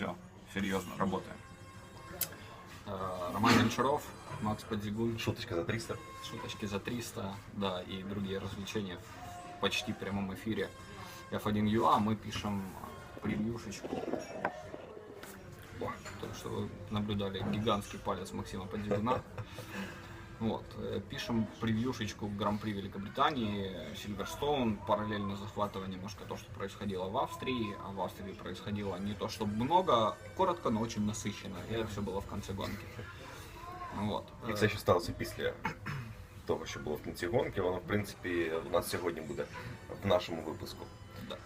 Все, серьезно, работаем. Э, Роман Гончаров, Макс Подзигун, Шуточка за 300. шуточки за 300, да, и другие развлечения в почти прямом эфире F1UA. Мы пишем превьюшечку. То, что вы наблюдали гигантский палец Максима Подзигуна. Вот, э, пишем превьюшечку Гран-при Великобритании, Сильверстоун, параллельно захватывая немножко то, что происходило в Австрии, а в Австрии происходило не то, чтобы много, коротко, но очень насыщенно, и это все было в конце гонки. Вот. І це, що сталося після того, що було в кінці гонки, воно, в принципі, у нас сьогодні буде в нашому випуску. Да.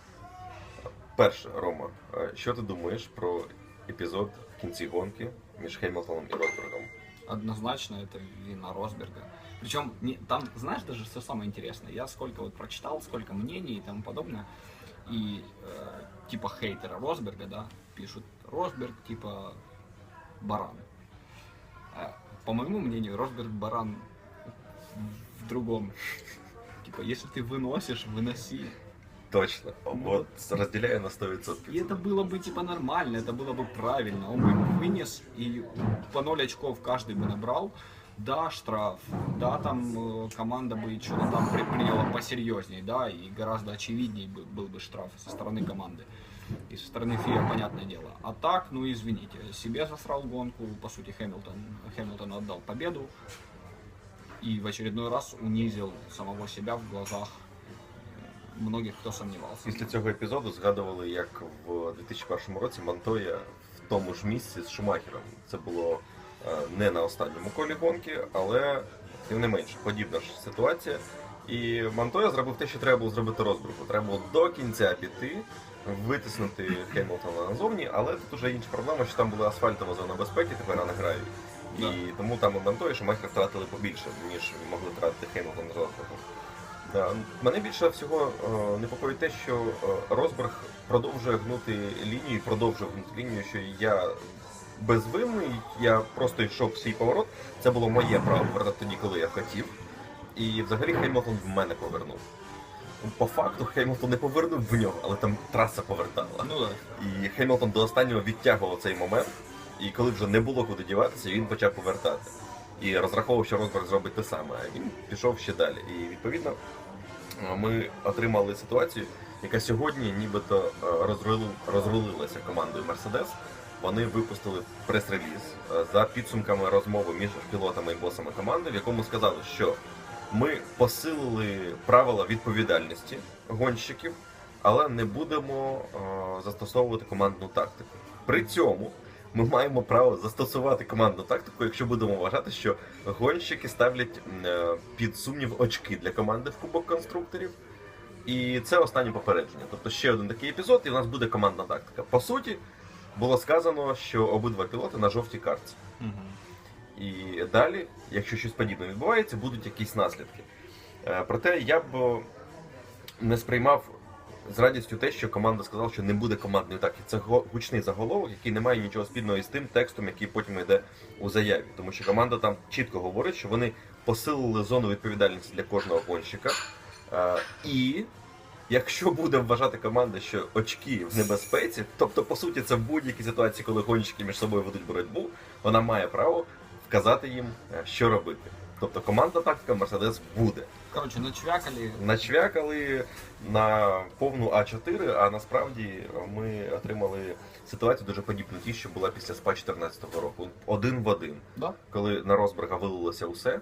Перше, Рома, е, що ти думаєш про епізод в кінці гонки між Хемілтоном і Росбергом? Однозначно это вина Росберга. Причем не, там, знаешь, даже все самое интересное. Я сколько вот прочитал, сколько мнений и тому подобное. И э, типа хейтера Росберга, да, пишут Росберг типа баран. Э, по моему мнению, Росберг баран в другом. Типа, если ты выносишь, выноси. Точно. Ну, От розділяю на 100%. И это было бы типа нормально, это было бы правильно. Он бы вынес и по 0 очков каждый бы набрал. Да, штраф, да, там э, команда бы что-то там при- приняла посерьезней, да, и гораздо очевидней бы- был бы штраф со стороны команды. И со стороны ФИА, понятное дело. А так, ну извините, себе засрал гонку, по сути, Хэмилтон, Хэмилтон отдал победу и в очередной раз унизил самого себя в глазах многих, кто сомневался. Після цього епізоду згадували, як в 2001 році Монтоя в тому ж місці з Шумахером. Це було е, не на останньому колі гонки, але тим не менше подібна ж ситуація. І Монтоя зробив те, що треба було зробити Розбруку. Треба було до кінця піти, витиснути Хемілтона назовні, але тут уже інша проблема, що там була асфальтова зона безпеки, тепер а не гравій. І тому там і Монтоя і Шумахер втратили побільше, ніж могли втратити Хемілтон з Розбруком. Да. Мене більше всього е, непокоїть те, що е, Росберг продовжує гнути лінію, продовжує гнути лінію, що я безвинний, я просто йшов в свій поворот. Це було моє право повертати тоді, коли я хотів. І взагалі Хеймлтон в мене повернув. По факту Хеймлтон не повернув в нього, але там траса повертала. Ну да. І Хемілтон до останнього відтягував цей момент, і коли вже не було куди діватися, він почав повертати. І розраховував, що Росберг зробить те саме, а він пішов ще далі. І відповідно ми отримали ситуацію, яка сьогодні нібито е, розрулилася командою Мерседес. Вони випустили прес-реліз е, за підсумками розмови між пілотами і босами команди, в якому сказали, що ми посилили правила відповідальності гонщиків, але не будемо е, застосовувати командну тактику. При цьому ми маємо право застосувати командну тактику, якщо будемо вважати, що гонщики ставлять е, під сумнів очки для команди в Кубок конструкторів. І це останнє попередження. Тобто ще один такий епізод, і у нас буде командна тактика. По суті, було сказано, що обидва пілоти на жовтій картці. І далі, якщо щось подібне відбувається, будуть якісь наслідки. Е, Проте я б е, не сприймав з радістю те, що команда сказала, що не буде командної тактики. Це гучний заголовок, який не має нічого спільного із тим текстом, який потім йде у заяві. Тому що команда там чітко говорить, що вони посилили зону відповідальності для кожного гонщика. Е, І якщо буде вважати команда, що очки в небезпеці, тобто, по суті, це в будь-якій ситуації, коли гонщики між собою ведуть боротьбу, вона має право вказати їм, е, що робити. Тобто командна тактика Мерседес буде. Короче, начвякали. Начвякали на повну А4, а насправді ми отримали ситуацію дуже подібну тій, що була після СПА 14 року. Один в один. Да? Коли на Росберга вилилося усе,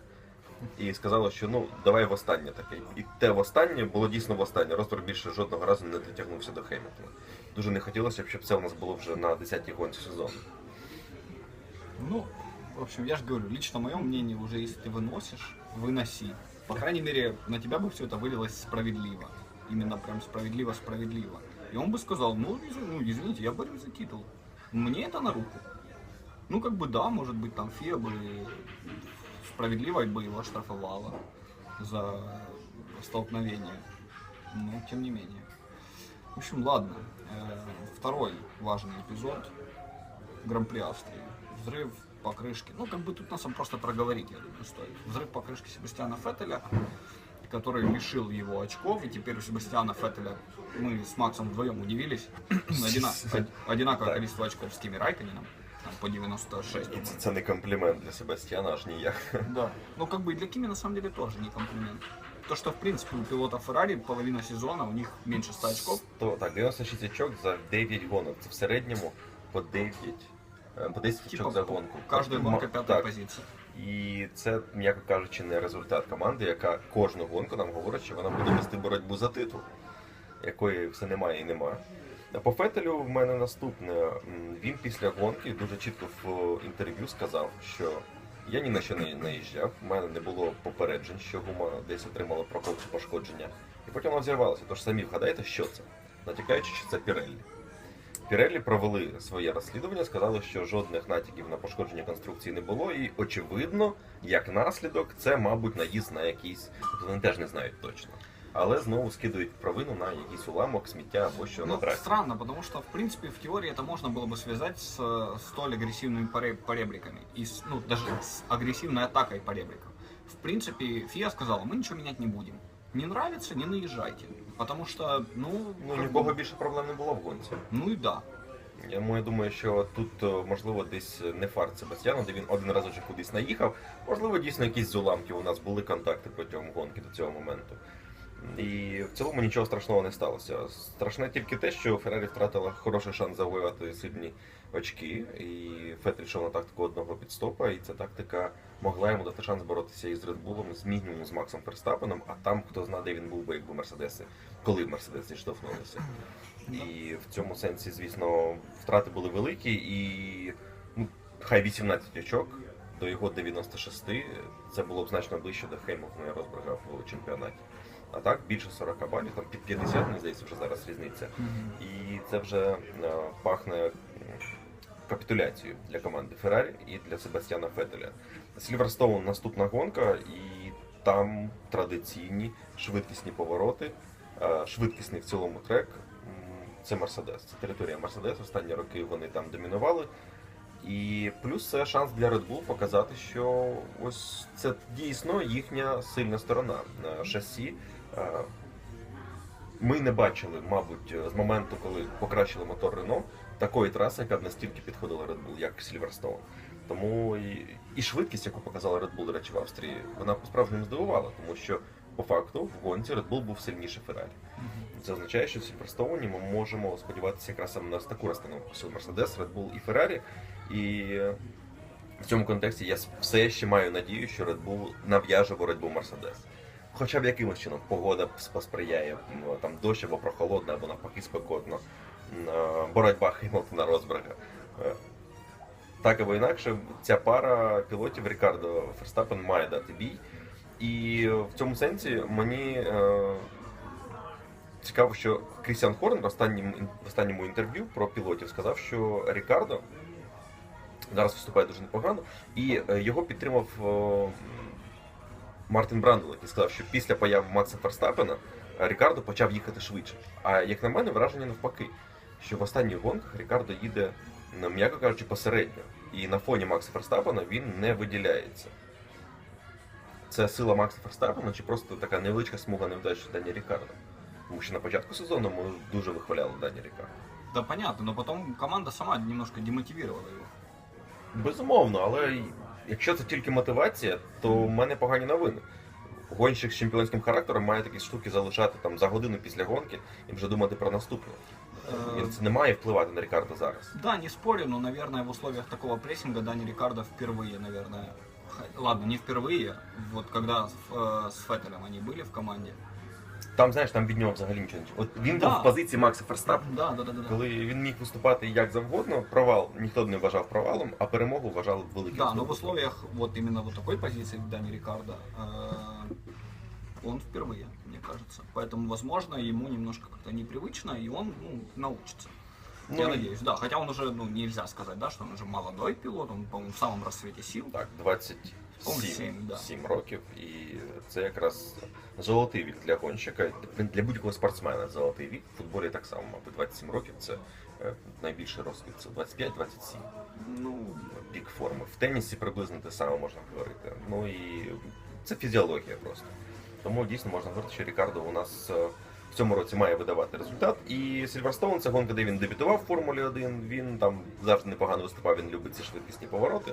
і сказали, що ну давай востаннє таке. І те востаннє було дійсно востаннє. Росберг більше жодного разу не дотягнувся до Хеймлтона. Дуже не хотілося б, щоб це у нас було вже на 10-й гонці сезону. Ну, в общем, я же говорю, лично мое мнение уже, если ты выносишь, выноси. По крайней мере, на тебя бы все это вылилось справедливо. Именно прям справедливо-справедливо. И он бы сказал, ну, ну, извините, я борюсь за титул. Мне это на руку. Ну, как бы да, может быть, там ФИА бы справедливо бы его штрафовала за столкновение. Но, тем не менее. В общем, ладно. Э, Второй важный эпизод. Гран-при Австрии. Взрыв покрышки. Ну, как бы тут нас просто проговорить, я думаю, стоит. Взрыв покрышки Себастьяна Феттеля. который лишил его очков, и теперь у Себастьяна Феттеля мы с Максом вдвоем удивились. Одина- од- Одинаковое Так. количество очков с Кими Райконеном, там, по 96. І по-моему. це, це не комплімент для Себастьяна, аж ніяк. Да. Ну, как бы и для Кими на самом деле тоже не комплимент. То, что, в принципе, у пилота Феррари половина сезона, у них меньше 100 очков. То, так, 96 очок за 9 гонок. Це в середньому по 9, е, по 10 очок за гонку. гонка ма- пятая так. позиция. І це, м'яко кажучи, не результат команди, яка кожну гонку нам говорить, що вона буде вести боротьбу за титул, якої все немає і немає. А По Фетелю в мене наступне. Він після гонки дуже чітко в інтерв'ю сказав, що я ні на що не наїжджав, в мене не було попереджень, що гума десь отримала прокол чи пошкодження. І потім вона взірвалася. Тож самі вгадайте, що це, натякаючи, що це Піреллі. Піреллі провели своє розслідування, сказали, що жодних натяків на пошкодження конструкції не було, і очевидно, як наслідок, це, мабуть, наїзд на якийсь. Тобто вони теж не знають точно. Але знову скидують провину на якийсь уламок, сміття або що на Ну, трасі. странно, потому что, в принципе, в теории это можно было бы связать с э, столь агрессивными поре- поребриками. И с, ну, даже с агрессивной атакой поребриков. В принципе, ФИА сказала, мы ничего менять не будем. Не нравится, не наезжайте. Потому что, ну... Ну, нікого більше проблем не було в гонці. Ну і да. Я тому думаю, що тут е, можливо десь не фарт Себастьяна, де він один разочок кудись наїхав. Можливо, дійсно якісь з уламків у нас були контакти протягом гонки до цього моменту. І в цілому нічого страшного не сталося. Страшне тільки те, що Феррарі втратила хороший шанс завоювати сильні очки, і Феттель йшов на тактику одного підстопа, і ця тактика могла йому дати шанс боротися із Bull, з мінімум з Максом Ферстапеном, а там хто знає, де він був би, якби Мерседеси, коли Мерседеси штовхнулися. І в цьому сенсі, звісно, втрати були великі, і ну, хай 18 очок до його 96, це було б значно ближче до Хеймлтона і Росберга в чемпіонаті. А так більше 40 балів, там під 50, мені здається, вже зараз різниця. І це вже е, пахне капітуляцією для команди Феррарі і для Себастьяна Фетеля. Сільверстоун наступна гонка, і там традиційні швидкісні повороти, е, швидкісний в цілому трек. Це Мерседес. Це територія Мерседес. Останні роки вони там домінували. І плюс це шанс для Red Bull показати, що ось це дійсно їхня сильна сторона на шасі. Е, Ми не бачили, мабуть, з моменту, коли покращили мотор Рено, такої траси, яка б настільки підходила Red Bull, як Silverstone. Тому і, і швидкість, яку показала Red Bull, до речі, в Австрії, вона по-справжньому здивувала, тому що по факту в гонці Red Bull був сильніше Феррарі. Це означає, що в Сільверстоуні ми можемо сподіватися якраз саме на таку розстановку сил Мерседес, Red Bull і Феррарі. І в цьому контексті я все ще маю надію, що Red Bull нав'яже боротьбу Мерседес. Хоча б якимось чином погода посприяє, там дощ або прохолодно, або навпаки спекотно. Е, Боротьба Хеймлтона Росберга. Е, Так або інакше, ця пара пілотів Рікардо Ферстапен має дати бій. І в цьому сенсі мені е, цікаво, що Крістіан Хорн в останньому, в останньому інтерв'ю про пілотів сказав, що Рікардо зараз виступає дуже непогано, і е, його підтримав Мартин Брандл, який сказав, що після появи Макса Ферстапена е, Рікардо почав їхати швидше. А як на мене, враження навпаки, що в останніх гонках Рікардо їде, ну, м'яко кажучи, посередньо. І на фоні Макса Ферстапена він не виділяється. Це сила Макса Ферстапена чи просто така невеличка смуга невдач Дані Рікардо? Тому що на початку сезону ми дуже вихваляли Дані Рікардо. Да, понятно, но потом команда сама немножко демотивировала его. Безумовно, але якщо це тільки мотивація, то в мене погані новини. Гонщик з чемпіонським характером має такі штуки залишати там за годину після гонки і вже думати про наступне. Е, Він це не має впливати на Рікардо зараз. Да, не спорю, но, наверное, в условиях такого прессинга Дани Рикардо впервые, наверное, х- ладно, не впервые, вот когда с, э, с Феттелем они были в команде. там, знаєш, там від нього взагалі нічого. От він був в позиції Макса Ферстаппена. Да, да, да, да. Коли він міг виступати як завгодно, провал ніхто б не вважав провалом, а перемогу вважали великим. Да, но в здобутком. условиях вот именно вот такой позиции Дани Рикардо э, е, он впервые, мне кажется. Поэтому, возможно, ему немножко как-то непривычно, и он ну, научится. Ну, Я надеюсь, да. Хотя он уже, ну, нельзя сказать, да, что он уже молодой пилот, он, по-моему, в самом расцвете сил. Так, 20 7 да. 7 років, і це якраз золотий вік для гонщика. Для будь-якого спортсмена золотий вік. В футболі так само, мабуть, 27 років це е, найбільший розквіт. Це 25-27. Ну, пік форми. В тенісі приблизно те саме можна говорити. Ну і це фізіологія просто. Тому дійсно можна говорити, що Рікардо у нас е, в цьому році має видавати результат. І Сільверстоун це гонка, де він дебютував в Формулі 1. Він там завжди непогано виступав, він любить ці швидкісні повороти.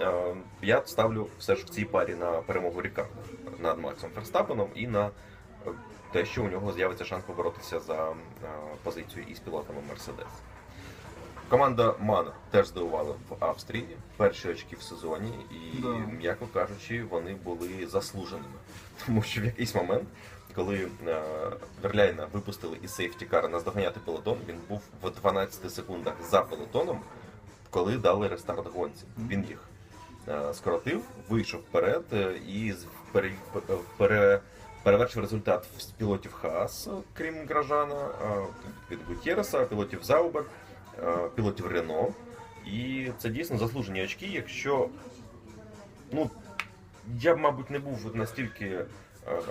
Е, Я ставлю все ж в цій парі на перемогу Рікардо над Максом Ферстапеном і на те, що у нього з'явиться шанс поборотися за е, позицію із пілотами Мерседес. Команда Ман теж здивувала в Австрії перші очки в сезоні, і, Да. м'яко кажучи, вони були заслуженими. Тому що в якийсь момент, коли е, Верляйна випустили із сейфтікара наздоганяти пелотон, він був в 12 секундах за пелотоном, коли дали рестарт гонці. Він їх скоротив, вийшов вперед е, і пере, пере, перевершив результат пілотів Хаас, крім Гражана, е, від Гутєреса, пілотів Заубер, е, пілотів Рено. І це дійсно заслужені очки, якщо ну, я б, мабуть, не був настільки е,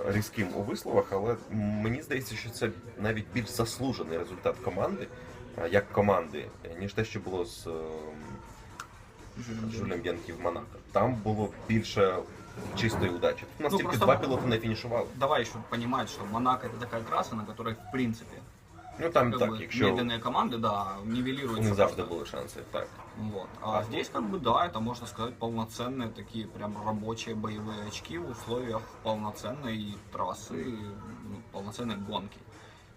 різким у висловах, але мені здається, що це навіть більш заслужений результат команди, е, як команди, ніж те, що було з е, Жюлем Б'янкі в Монако. Там було більше чистої удачі. Тут у нас Ну, тільки просто- два пілоти не фінішували. Давай еще понимать, что Монако это такая трасса, на которой, в принципе, Ну там как так, бы, якщо медленные команды, да, у нивелируются. них завжди просто. були шанси, так. Вот. А здесь, как бы, да, это, можно сказать, полноценные такие прям рабочие боевые очки в условиях полноценной трассы, ну, полноценной гонки.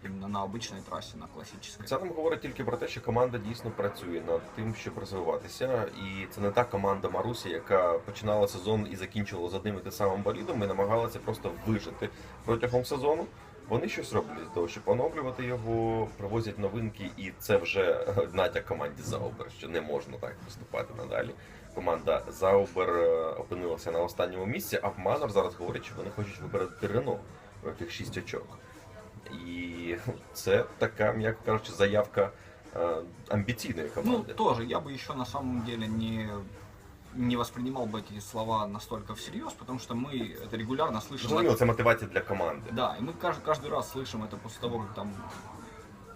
Именно на обычной трассе, на классической. Це нам говорить тільки про те, що команда дійсно працює над тим, щоб розвиватися. І це не та команда Марусі, яка починала сезон і закінчувала з одним і тим самим болідом і намагалася просто вижити протягом сезону. Вони щось роблять для того, щоб оновлювати його, привозять новинки, і це вже натяк команді Заубер, що не можна так поступати надалі. Команда Заубер е, опинилася на останньому місці, а Манор зараз говорить, що вони хочуть вибирати Рено, у яких шість очок. І це така, м'яко кажучи, заявка е, амбіційної Ну, команди. тоже, я бы еще на самом деле не, не воспринимал бы эти слова настолько всерьез, потому что мы это регулярно слышим. Зрозуміло, це мотивація для команди. Да, и мы каждый, каждый раз слышим это после того, как там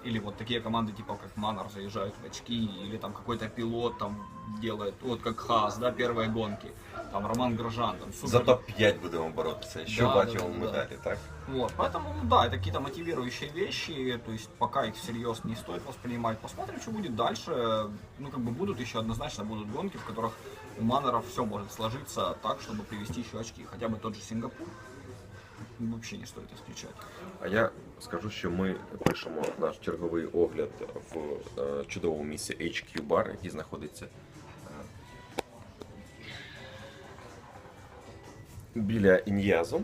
или вот такие команды типа как Манор заезжают в очки, или там какой-то пилот там делает, вот как Хас, да, первые гонки, там Роман Грожан, там супер. За топ-5 будемо боротися. Що Да, бачимо да, ми да. далі, так? Вот, поэтому, ну да, это какие-то мотивирующие вещи, то есть пока их всерьез не стоит воспринимать. Посмотрим, что будет дальше. Ну, как бы будут еще однозначно будут гонки, в которых у Маноров все может сложиться так, чтобы привести еще очки. Хотя бы тот же Сингапур. Вообще не стоит исключать. А я скажу, що ми пишемо наш черговий огляд в е, чудовому місці HQ Bar, який знаходиться Біля Ін'язу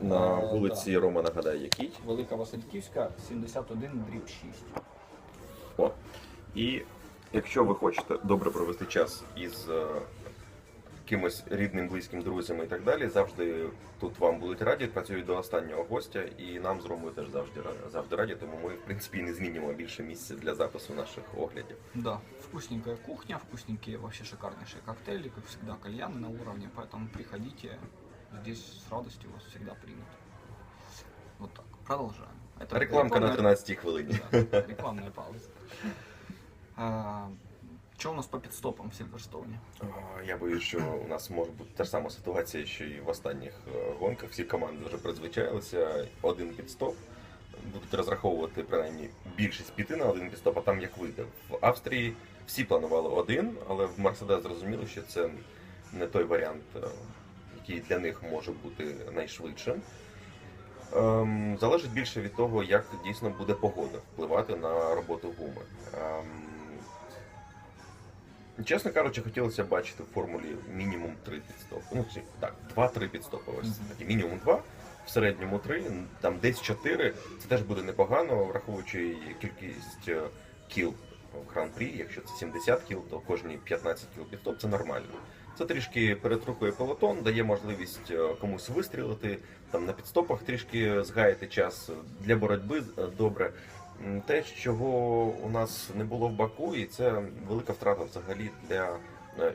на Е, вулиці Рома, нагадаю, який. Велика Васильківська, 71 дріб 6. О. І якщо ви хочете добре провести час із е, кимось рідним, близьким, друзями і так далі, завжди тут вам будуть раді, працюють до останнього гостя, і нам з Ромою теж завжди раді, завжди раді, тому ми в принципі і не змінюємо більше місця для запису наших оглядів. Да, вкусненькая кухня, вкусненькие вообще шикарнейшие коктейли, как всегда, кальяны на уровне, поэтому приходите, здесь с радостью вас всегда примут. Вот так, продолжаем. Это Рекламка на рекламная- 13 хвилині. Да, рекламная пауза. Что у нас по підстопам в Сильверстоуне? А, Я боюсь, що у нас може бути та ж сама ситуація, що і в останніх е, гонках. Всі команди вже призвичайлися. Один підстоп. Будуть розраховувати принаймні більшість піти на один підстоп, а там як вийде. В Австрії всі планували один, але в Мерседес зрозуміли, що це не той варіант, е, який для них може бути найшвидшим. Ем, залежить більше від того, як дійсно буде погода впливати на роботу гуми. Чесно кажучи, хотілося бачити в формулі мінімум 3 підстопи. Ну, так, 2-3 підстопи. Ось такі мінімум 2, в середньому 3, там десь 4. Це теж буде непогано, враховуючи кількість е, кіл в гран-прі. Якщо це 70 кіл, то кожні 15 кіл підстоп це нормально. Це трішки перетрукує пелотон, дає можливість е, комусь вистрілити, там на підстопах трішки згаяти час для боротьби е, добре. Те, чого у нас не було в Баку, і це велика втрата взагалі для е,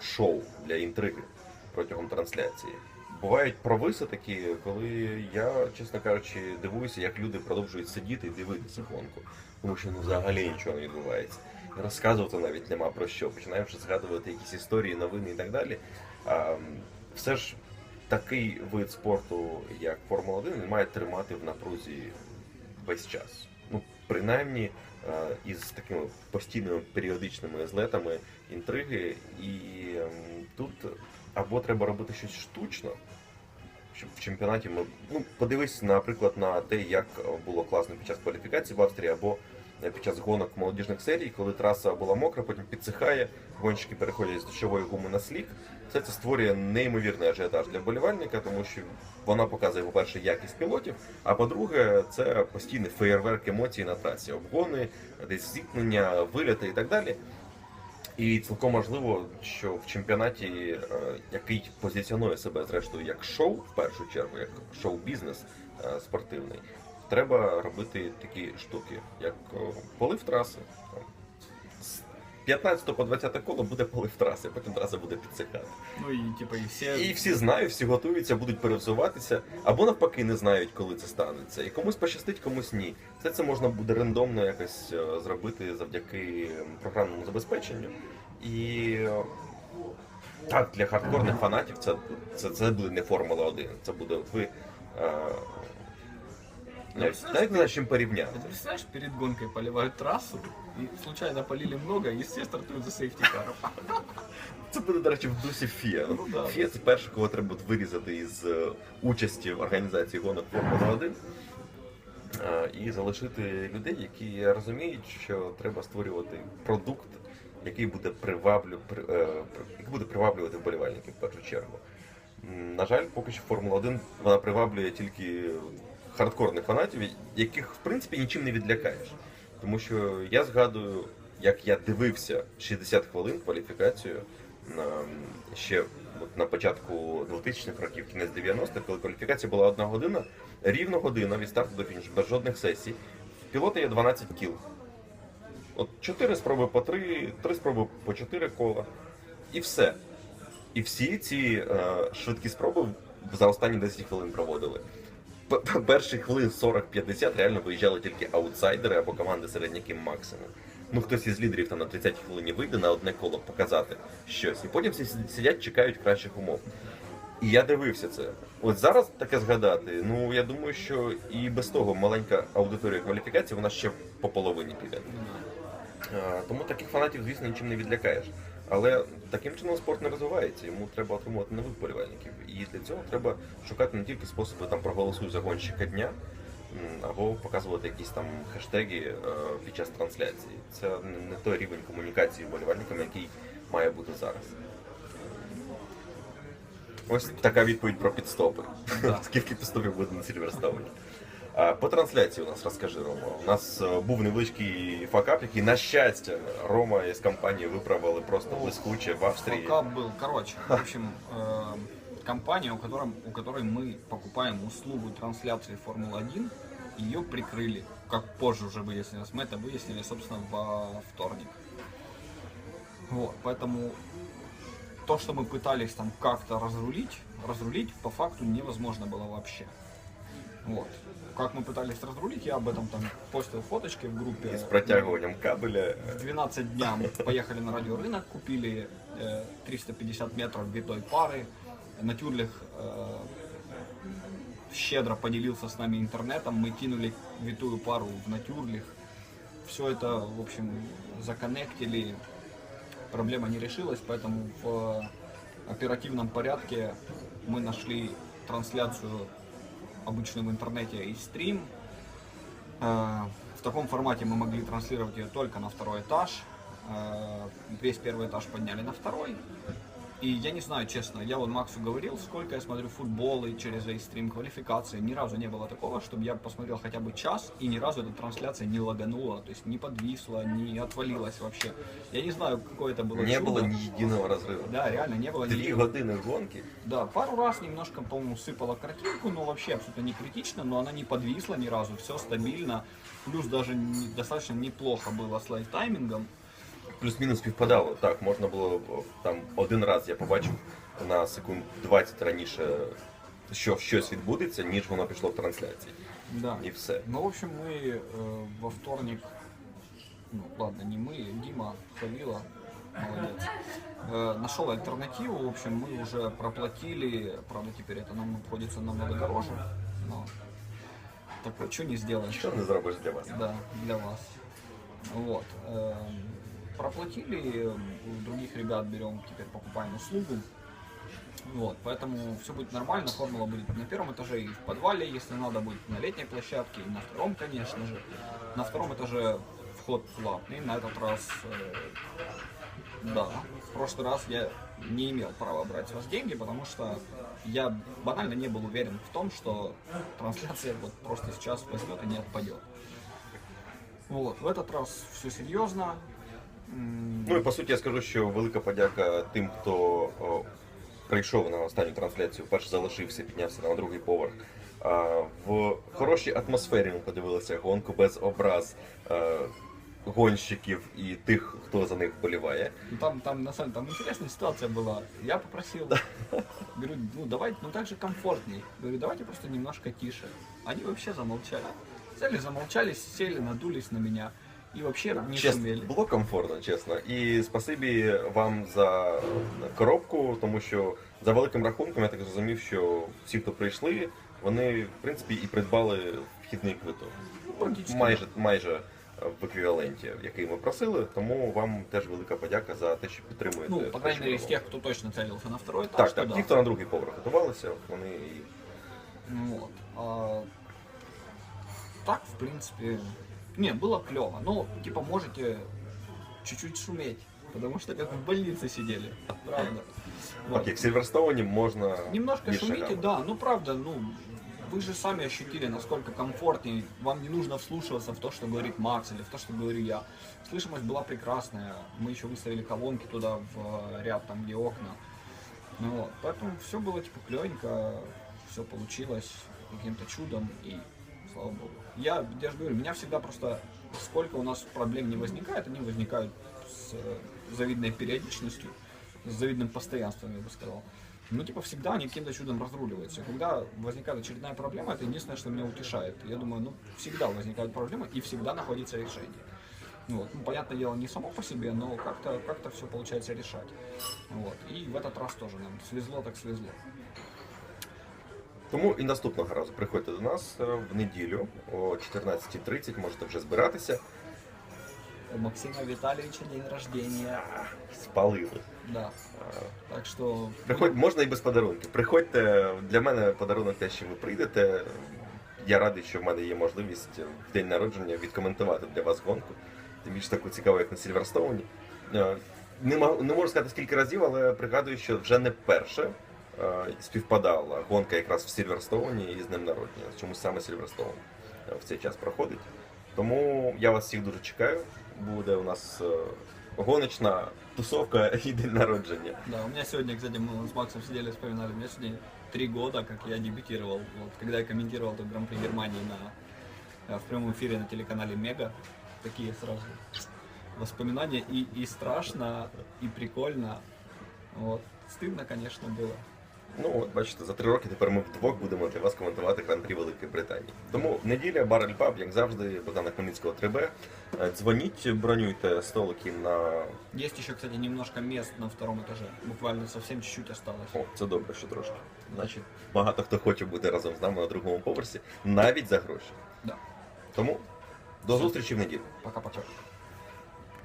шоу, для інтриги протягом трансляції. Бувають провиси такі, коли я, чесно кажучи, дивуюся, як люди продовжують сидіти і дивитися гонку, тому що ну взагалі нічого не відбувається. Розказувати навіть нема про що. Починаєш згадувати якісь історії, новини і так далі. А, все ж такий вид спорту, як Формула 1, він має тримати в напрузі весь час. Принаймні, е, із такими постійними періодичними злетами інтриги. І ем, тут або треба робити щось штучно, щоб в чемпіонаті ми. Ну, подивись, наприклад, на те, як було класно під час кваліфікації в Австрії, або під час гонок молодіжних серій, коли траса була мокра, потім підсихає, гонщики переходять з дощової гуми на слік. Все це створює неймовірний ажіотаж для вболівальника, тому що вона показує, по-перше, якість пілотів, а по-друге, це постійний феєрверк емоцій на трасі, обгони, десь зіткнення, виліти і так далі. І цілком можливо, що в чемпіонаті, е, який позиціонує себе зрештою як шоу, в першу чергу, як шоу-бізнес е, спортивний, треба робити такі штуки, як полив траси. З 15 по 20 коло буде полив траси, потім траса буде підсихати. Ну и типа и все... І всі знають, всі готуються, будуть перевзуватися, або навпаки не знають, коли це станеться. І комусь пощастить, комусь ні. Все це можна буде рандомно якось зробити завдяки програмному забезпеченню. І так, для хардкорних фанатів це, це, це буде не Формула 1. Це буде ви. Е, навіть не знаю, з чим порівняти. Ты представляешь, перед гонкой поливают трассу, и случайно полили много, и все стартуют за сейфтикаром. Це буде, до речі, в дусі Фія. Ну, да. Фія це перше, кого треба буде вирізати із е, участі в організації гонок Формула 1 е, і залишити людей, які розуміють, що треба створювати продукт, який буде приваблю, при- е, при- який буде приваблювати вболівальників в першу чергу. М, На жаль, поки що Формула 1 вона приваблює тільки хардкорних фанатів, яких в принципі нічим не відлякаєш. Тому що я згадую, як я дивився 60 хвилин кваліфікацію на, ще от на початку 2000-х років, кінець 90-х, коли кваліфікація була одна година, рівно година від старту до фінішу, без жодних сесій. В пілота є 12 кіл. От 4 спроби по 3, 3 спроби по 4 кола. І все. І всі ці е, швидкі спроби за останні 10 хвилин проводили. П- п- Перші хвилин 40-50 реально виїжджали тільки аутсайдери або команди середняки максимум. Ну хтось із лідерів там на 30-й хвилині вийде на одне коло показати щось. І потім всі сидять, чекають кращих умов. І я дивився це. От зараз таке згадати, ну я думаю, що і без того маленька аудиторія кваліфікації, вона ще по половині піде. Тому таких фанатів, звісно, нічим не відлякаєш. Але таким чином спорт не розвивається, йому треба отримувати нових болівальників. І для цього треба шукати не тільки способи там проголосуй за гонщика дня, або показувати якісь там хештеги е, під час трансляції. Це не- той рівень комунікації з болівальниками, який має бути зараз. Ось така відповідь про підстопи. Скільки підстопів буде на Сільверстоуні. А, По трансляції у нас розкажи, Рома. У нас е, був невеличкий факап, який, на щастя, Рома із компанії виправили просто блискуче в Австрії. Факап был. Короче, в общем, э, компания, у, котором, у которой мы покупаем услугу трансляции Формулы-1, ее прикрыли. Как позже уже выяснилось. Мы это выяснили, собственно, во вторник. Вот, поэтому то, что мы пытались там как-то разрулить, разрулить по факту невозможно было вообще. Вот. Как мы пытались разрулить, я об этом там постил фоточки в группе. З протягуванням кабеля. В 12 дня мы поехали на радиорынок, купили э, 350 метров витой пары. Натюрлих э, щедро поделился с нами интернетом, мы кинули витую пару в Натюрлих. Все это, в общем, законнектили. Проблема не решилась, поэтому в оперативном порядке мы нашли трансляцию обычную в интернете и стрим. Э, В таком формате мы могли транслировать ее только на второй этаж. Э, Весь первый этаж подняли на второй. И я не знаю, честно, я вот Максу говорил, сколько я смотрю футбол и через стрим квалификации. Ни разу не было такого, чтобы я посмотрел хотя бы час, и ни разу эта трансляция не лаганула, то есть не подвисла, не отвалилась вообще. Я не знаю, какое это было Не чудо. було ні єдиного розриву. Да, реально не было ни Дві години гонки. да, пару раз немножко, по-моему, сыпала картинку, но вообще абсолютно не критично, но она не подвисла ни разу, все стабильно. Плюс даже не- достаточно неплохо было с лайфтаймингом. Плюс-мінус співпадало. Так, можна було о, там один раз я побачив на секунд 20 раніше, що щось відбудеться, ніж воно пішло в трансляції. Да. І все. Ну, в общем, мы э, во вторник, ну, ладно, не мы, Дима, Халила, молодец. Э, Нашел альтернативу, в общем, мы уже проплатили, правда, теперь это нам обходится намного дороже, но такое, что не сделаешь. Що не зробиш для вас? Да, для вас. Вот. эм, Проплатили, у других ребят берем, теперь покупаем услугу. Вот, поэтому все будет нормально, формула будет на первом этаже и в подвале, если надо будет на летней площадке, и на втором, конечно же. На втором этаже вход платный, на этот раз, э, да, в прошлый раз я не имел права брать с вас деньги, потому что я банально не был уверен в том, что трансляция вот просто сейчас возьмет и не отпадет. Вот, в этот раз все серьезно. Ну і по суті я скажу, що велика подяка тим, хто прийшов на останню трансляцію, перш залишився, піднявся на другий поверх. В хорошій атмосфері ми подивилися гонку без образ е, гонщиків і тих, хто за них вболіває. Ну, Там, там, на самом там интересная ситуация была. Я попросил, говорю, ну давайте, ну так же комфортней. Говорю, давайте просто немножко тише. Они вообще замолчали. Взяли, замолчали, сели, надулись на меня и вообще не Чесно, шумели. було комфортно, чесно. І спасибі вам за коробку, тому що за великим рахунком я так зрозумів, що всі, хто прийшли, вони в принципі і придбали вхідний квиток. Практично. Майже майже в еквіваленті, який ми просили. Тому вам теж велика подяка за те, що підтримуєте. Ну, по крайней мере, ми из робимо. точно целился на второй этаж, Так, то так. да. Ті, хто на другий поверх готувалися, вони і Ну Вот. А, так, в принципе, не, было клево. Ну, типа, можете чуть-чуть шуметь, потому что как в больнице сидели, правда. Вот. як в Сильверстоуні можна Немножко більше шумите, гамати. да, ну правда, ну вы же сами ощутили, насколько комфортнее. Вам не нужно вслушиваться в то, что говорит Макс или в то, что говорю я. Слышимость была прекрасная. Мы еще выставили колонки туда в э, ряд, там где окна. Ну вот, поэтому все было типа клевенько, все получилось каким-то чудом и. Я, я же говорю, меня всегда просто сколько у нас проблем не возникает, они возникают с завидной периодичностью, с завидным постоянством, я бы сказал. Ну, типа, всегда они каким-то чудом разруливаются. Когда возникает очередная проблема, это единственное, что меня утешает. Я думаю, ну, всегда возникают проблемы и всегда находится решение. Вот. ну, понятное дело, не само по себе, но как-то как все получается решать. Вот. И в этот раз тоже нам свезло, так свезло. Тому і наступного разу приходьте до нас е, в неділю о 14.30, можете вже збиратися. У Максима Витальевича день рождения. Спалили. Да. Так что... Приходь, можна і без подарунків. Приходьте, для мене подарунок те, що ви прийдете. Я радий, що в мене є можливість в день народження відкоментувати для вас гонку. Тим більше таку цікаву, як на Сільверстоуні. Е, Не, можу сказати скільки разів, але пригадую, що вже не вперше е, співпадала гонка якраз в Сільверстоуні із днем народження. Чомусь саме Сільверстоун е, в цей час проходить. Тому я вас всіх дуже чекаю. Буде у нас е, гоночна тусовка і день народження. Да, у меня сегодня, кстати, мы с Максом сидели, вспоминали, у меня сегодня три года, как я дебютировал, вот, когда я комментировал этот Гран-при Германии на, э, в прямом эфире на телеканале Мега. Такие сразу воспоминания и, и страшно, и прикольно. Вот. Стыдно, конечно, было. Ну, от бачите, за три роки тепер ми вдвох будемо для вас коментувати гран-прі Великої Британії. Тому неділя, бар Альпаб, як завжди, Богдана Хмельницького 3Б. Е, Дзвоніть, бронюйте столики на. Есть еще, кстати, немножко мест на втором этаже. Буквально совсем чуть-чуть осталось. О, це добре, що трошки. Значить, багато хто хоче бути разом з нами на другому поверсі, навіть за гроші. Да. Тому до зустрічі в неділю. Пока-пока.